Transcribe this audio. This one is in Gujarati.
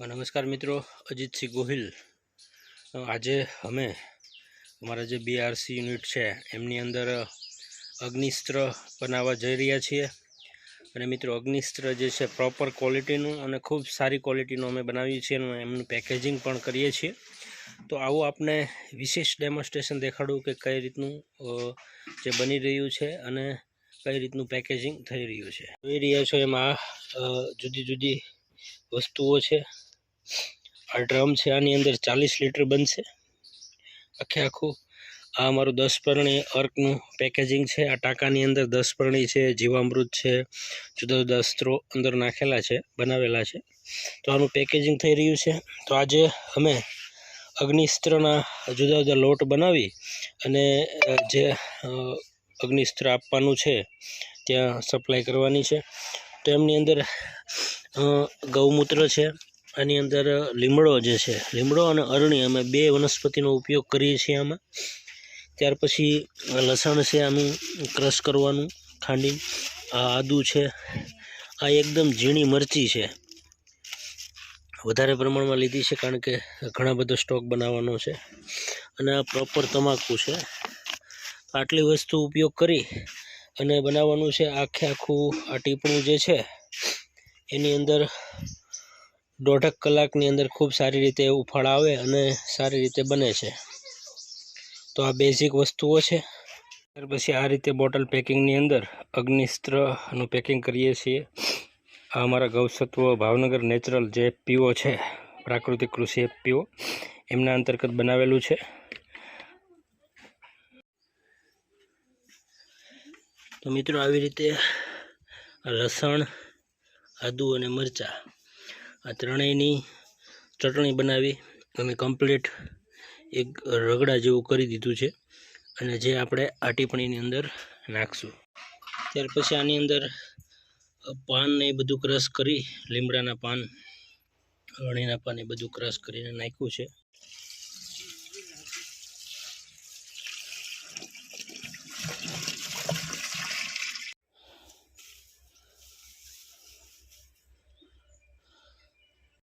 નમસ્કાર મિત્રો, અજીતસિંહ ગોહિલ. આજે અમે અમારા જે બીઆરસી યુનિટ છે, એમની અંદર અગ્નિસ્ત્ર બનાવવા જઈ રહ્યા છીએ. અને મિત્રો, અગ્નિસ્ત્ર જે છે પ્રોપર ક્વોલિટીનું અને ખૂબ સારી ક્વોલિટીનું અમે બનાવીએ છીએ અને એમનું પેકેજિંગ પણ કરીએ છીએ. તો આવું આપને વિશેષ ડેમોન્સ્ટ્રેશન દેખાડું કે કઈ રીતનું જે બની રહ્યું છે અને કઈ રીતનું પેકેજિંગ થઈ રહ્યું છે. જોઈ રહ્યા છો એમાં જુદી જુદી વસ્તુઓ છે. આ ડ્રમ છે, આની અંદર ચાલીસ લીટર બનશે. આખે આખું આ અમારું દસ પરણી અર્કનું પેકેજિંગ છે, આ ટાંકાની અંદર દસ પરણી છે, જીવામૃત છે જુદા જુદા અસ્ત્રો અંદર નાખેલા છે, બનાવેલા છે. તો આનું પેકેજિંગ થઈ રહ્યું છે. તો આજે અમે અગ્નિસ્ત્રના જુદા જુદા લોટ બનાવી અને જે અગ્નિસ્ત્ર આપવાનું છે, ત્યાં સપ્લાય કરવાની છે. તો એમની અંદર ગૌમૂત્ર છે આની અંદર લીમડો જે છે, લીમડો અને અરણી અમે બે વનસ્પતિનો ઉપયોગ કરીએ છીએ આમાં. ત્યાર પછી લસણ છે આનું ક્રશ કરવાનું, ખાંડી. આ આદુ છે, આ એકદમ ઝીણી મરચી છે. વધારે પ્રમાણમાં લીધી છે કારણ કે ઘણા બધો સ્ટોક બનાવવાનો છે. અને આ પ્રોપર તમાકુ છે. આટલી વસ્તુ ઉપયોગ કરી અને બનાવવાનું છે આખે આખું આ ટીપણું જે છે, એની અંદર દોઢક કલાકની અંદર ખૂબ સારી રીતે ઉફાળ આવે અને સારી રીતે બને છે. તો આ બેઝિક વસ્તુઓ છે. ત્યાર પછી આ રીતે બોટલ પેકિંગની અંદર અગ્નિસ્ત્રનું પેકિંગ કરીએ છીએ. આ અમારા ગૌસત્વ ભાવનગર નેચરલ જે પીઓ છે, પ્રાકૃતિક કૃષિ પીઓ, એમના અંતર્ગત બનાવેલું છે. તો મિત્રો આવી રીતે લસણ આદુ અને મરચાં આ ત્રણેયની ચટણી બનાવી અમે કમ્પ્લીટ એક રગડા જેવું કરી દીધું છે. અને જે આપણે આ ટીપણીની અંદર નાખશું. ત્યાર પછી આની અંદર પાન ને એ બધું ક્રશ કરી લીમડાના પાન અળણીના પાન એ બધું ક્રશ કરીને નાખ્યું છે.